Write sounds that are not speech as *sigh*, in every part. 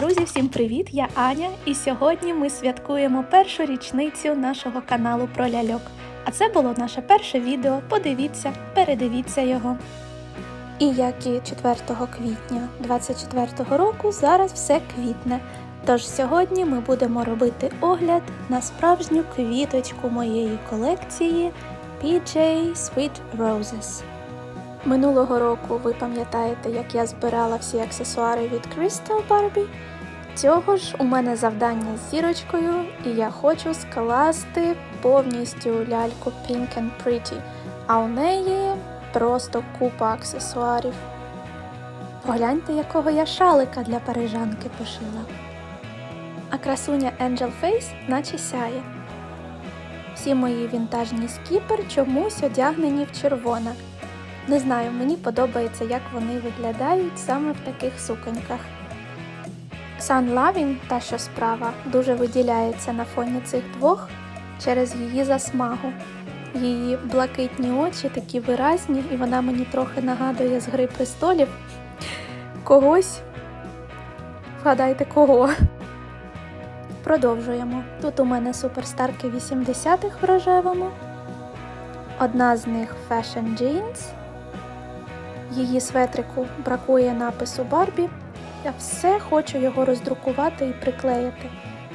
Друзі, всім привіт! Я Аня, і сьогодні ми святкуємо першу річницю нашого каналу про ляльок. А це було наше перше відео. Подивіться, передивіться його. І як і 4 квітня 24-го року, зараз все квітне. Тож сьогодні ми будемо робити огляд на справжню квіточку моєї колекції PJ Sweet Roses. Минулого року ви пам'ятаєте, як я збирала всі аксесуари від Crystal Barbie? Цього ж у мене завдання з зірочкою, і я хочу скласти повністю ляльку Pink and Pretty, а у неї просто купа аксесуарів. Погляньте, якого я шалика для парижанки пошила. А красуня Angel Face наче сяє. Всі мої вінтажні скіпер чомусь одягнені в червоне. Не знаю, мені подобається, як вони виглядають саме в таких суконьках. Sun Loving, та що справа, дуже виділяється на фоні цих двох через її засмагу. Її блакитні очі такі виразні, і вона мені трохи нагадує з гри престолів. Когось. Вгадайте кого. Продовжуємо. Тут у мене суперстарки 80-х в рожевому. Одна з них Fashion Jeans. Її светрику бракує напису Барбі. Я все хочу його роздрукувати і приклеїти,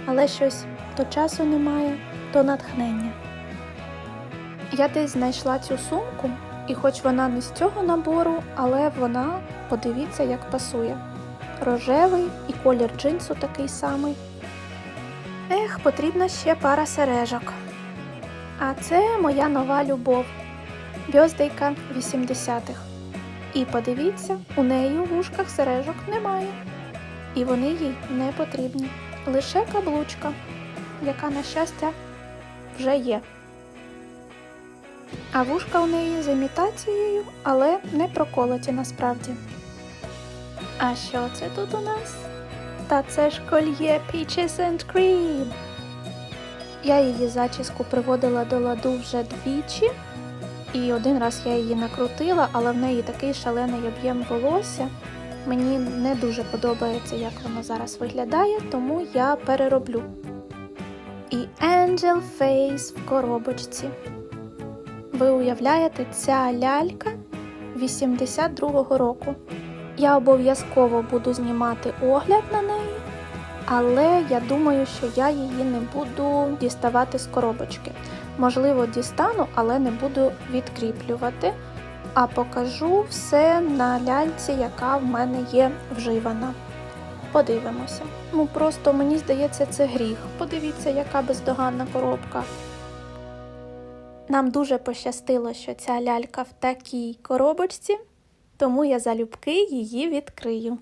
але щось то часу немає, то натхнення. Я десь знайшла цю сумку, і хоч вона не з цього набору, але вона, подивіться, як пасує. Рожевий і колір джинсу такий самий. Ех, потрібна ще пара сережок. А це моя нова любов. Бьоздейка 80-х. І подивіться, у неї у вушках сережок немає. І вони їй не потрібні. Лише каблучка, яка, на щастя, вже є. А вушка у неї з імітацією, але не проколоті насправді. А що це тут у нас? Та це ж кольє Peaches and Cream. Я її зачіску приводила до ладу вже двічі. І один раз я її накрутила, але в неї такий шалений об'єм волосся. Мені не дуже подобається, як воно зараз виглядає, тому я перероблю. І Angel Face в коробочці. Ви уявляєте, ця лялька 82-го року. Я обов'язково буду знімати огляд на неї, але я думаю, що я її не буду діставати з коробочки. Можливо, дістану, але не буду відкріплювати, а покажу все на ляльці, яка в мене є вживана. Подивимося. Ну просто мені здається, це гріх. Подивіться, яка бездоганна коробка. Нам дуже пощастило, що ця лялька в такій коробочці, тому я залюбки її відкрию.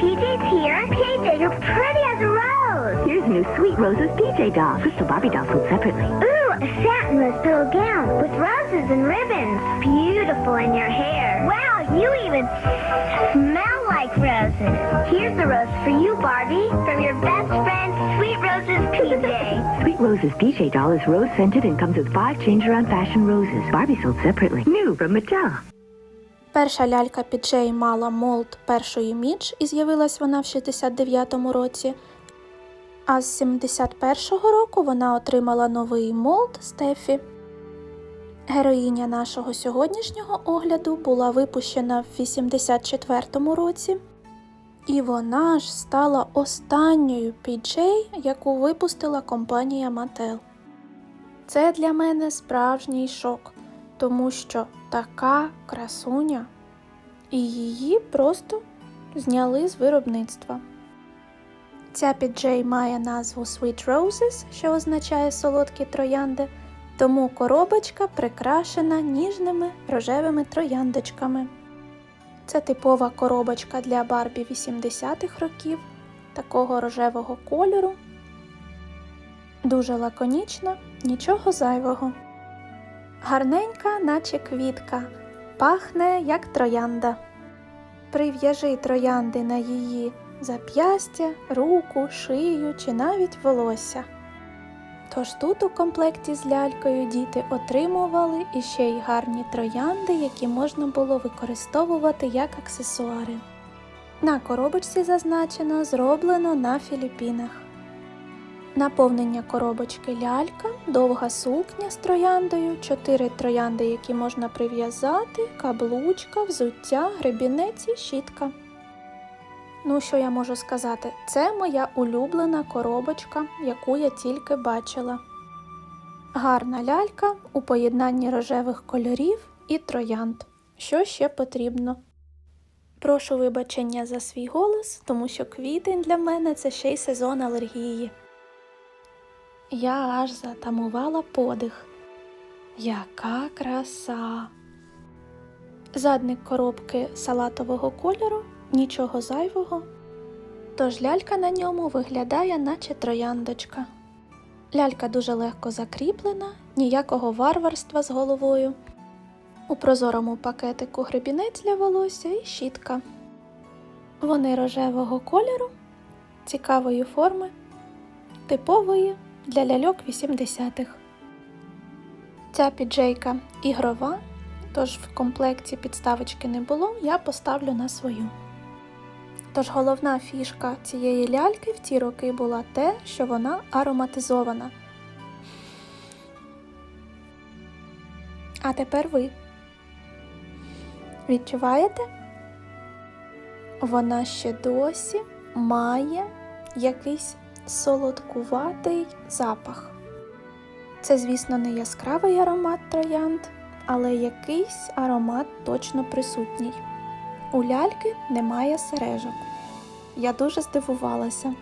PJ's here. PJ, you're pretty as a rose. Here's new Sweet Roses PJ doll. Crystal Barbie doll sold separately. Ooh, a satinless little gown with roses and ribbons. Beautiful in your hair. Wow, you even smell like roses. Here's a rose for you, Barbie, from your best friend, Sweet Roses PJ. *laughs* Sweet Roses PJ doll is rose scented and comes with five change around fashion roses. Barbie sold separately. New from Mattel. Перша лялька Піджей мала молд першої мідж і з'явилась вона в 69-му році. А з 71-го року вона отримала новий молд Стефі. Героїня нашого сьогоднішнього огляду була випущена в 84-му році. І вона ж стала останньою піджей, яку випустила компанія Mattel. Це для мене справжній шок, тому що така красуня, і її просто зняли з виробництва. Ця піджей має назву Sweet Roses, що означає солодкі троянди, тому коробочка прикрашена ніжними рожевими трояндочками. Це типова коробочка для Барбі 80-х років, такого рожевого кольору. Дуже лаконічна, нічого зайвого. Гарненька, наче квітка, пахне як троянда. Прив'яжи троянди на її зап'ястя, руку, шию чи навіть волосся. Тож тут у комплекті з лялькою діти отримували іще й гарні троянди, які можна було використовувати як аксесуари. На коробочці зазначено зроблено на Філіппінах. Наповнення коробочки лялька, довга сукня з трояндою, чотири троянди, які можна прив'язати, каблучка, взуття, гребінець і щітка. Ну, що я можу сказати? Це моя улюблена коробочка, яку я тільки бачила. Гарна лялька у поєднанні рожевих кольорів і троянд. Що ще потрібно? Прошу вибачення за свій голос, тому що квітень для мене це ще й сезон алергії. Я аж затамувала подих. Яка краса! Задник коробки салатового кольору, нічого зайвого. Тож лялька на ньому виглядає, наче трояндочка. Лялька дуже легко закріплена, ніякого варварства з головою. У прозорому пакетику гребінець для волосся і щітка. Вони рожевого кольору, цікавої форми, типової для ляльок 80-х. Ця піджейка ігрова, тож в комплекті підставочки не було, я поставлю на свою. Тож головна фішка цієї ляльки в ті роки була те, що вона ароматизована. А тепер ви. Відчуваєте? Вона ще досі має якийсь солодкуватий запах. Це, звісно, не яскравий аромат троянд, але якийсь аромат точно присутній. У ляльки немає сережок. Я дуже здивувалася.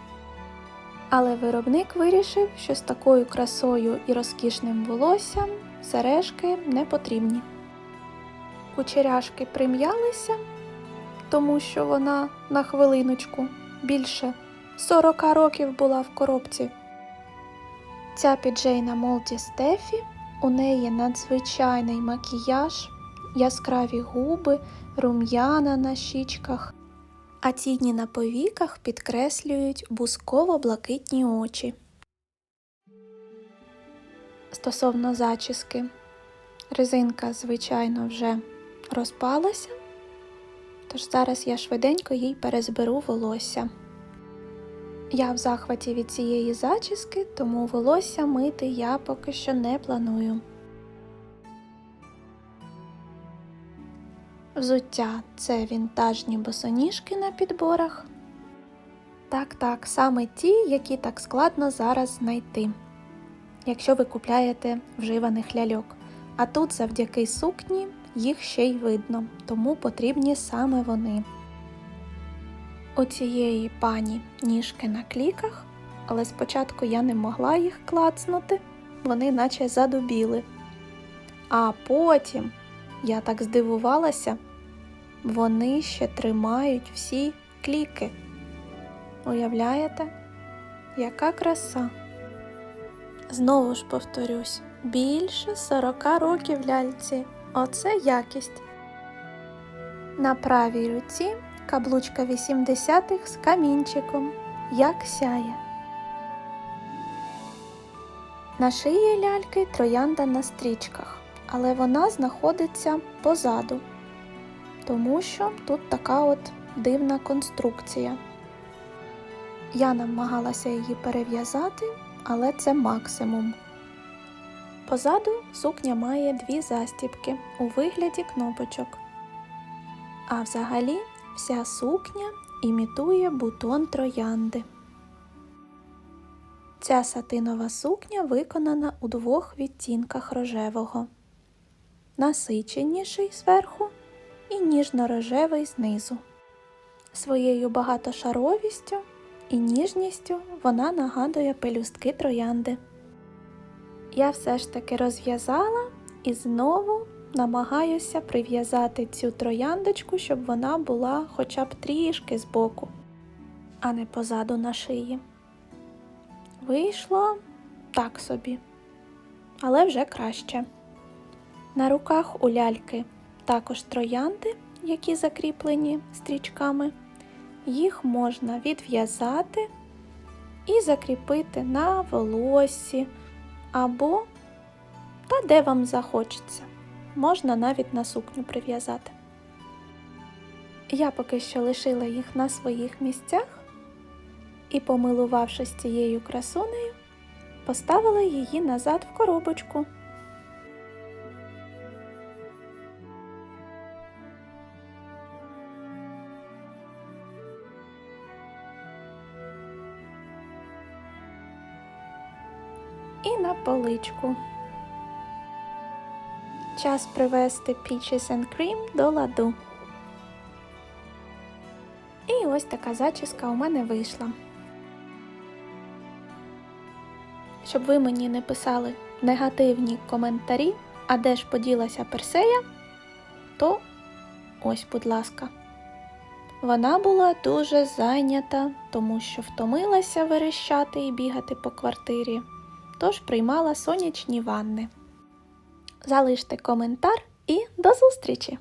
Але виробник вирішив, що з такою красою і розкішним волоссям сережки не потрібні. Кучеряшки прим'ялися, тому що вона на хвилиночку більше 40 років була в коробці. Ця піджейна Молті Стефі, у неї надзвичайний макіяж, яскраві губи, рум'яна на щічках, а тіні на повіках підкреслюють бусково-блакитні очі. Стосовно зачіски, резинка, звичайно, вже розпалася, тож зараз я швиденько їй перезберу волосся. Я в захваті від цієї зачіски, тому волосся мити я поки що не планую. Взуття це вінтажні босоніжки на підборах. Так, так, саме ті, які так складно зараз знайти, якщо ви купляєте вживаних ляльок. А тут завдяки сукні їх ще й видно, тому потрібні саме вони. У цієї пані ніжки на кліках, але спочатку я не могла їх клацнути, вони наче задубіли. А потім я так здивувалася, вони ще тримають всі кліки. Уявляєте, яка краса? Знову ж повторюсь, більше 40 років ляльці. Оце якість. На правій руці каблучка 80-х з камінчиком, як сяє. На шиї ляльки троянда на стрічках, але вона знаходиться позаду, тому що тут така от дивна конструкція. Я намагалася її перев'язати, але це максимум. Позаду сукня має дві застібки у вигляді кнопочок. А взагалі вся сукня імітує бутон троянди. Ця сатинова сукня виконана у двох відтінках рожевого, насиченіший зверху і ніжно-рожевий знизу. Своєю багатошаровістю і ніжністю вона нагадує пелюстки троянди. Я все ж таки розв'язала і знову намагаюся прив'язати цю трояндочку, щоб вона була хоча б трішки збоку, а не позаду на шиї. Вийшло так собі, але вже краще. На руках у ляльки також троянди, які закріплені стрічками. Їх можна відв'язати і закріпити на волоссі, або та де вам захочеться. Можна навіть на сукню прив'язати. Я поки що лишила їх на своїх місцях і, помилувавшись цією красунею, поставила її назад в коробочку. І на поличку. Час привести Peaches and Cream до ладу. І ось така зачіска у мене вийшла. Щоб ви мені не писали негативні коментарі, а де ж поділася Персея, то ось, будь ласка. Вона була дуже зайнята, тому що втомилася верещати і бігати по квартирі, тож приймала сонячні ванни. Залиште коментар і до зустрічі!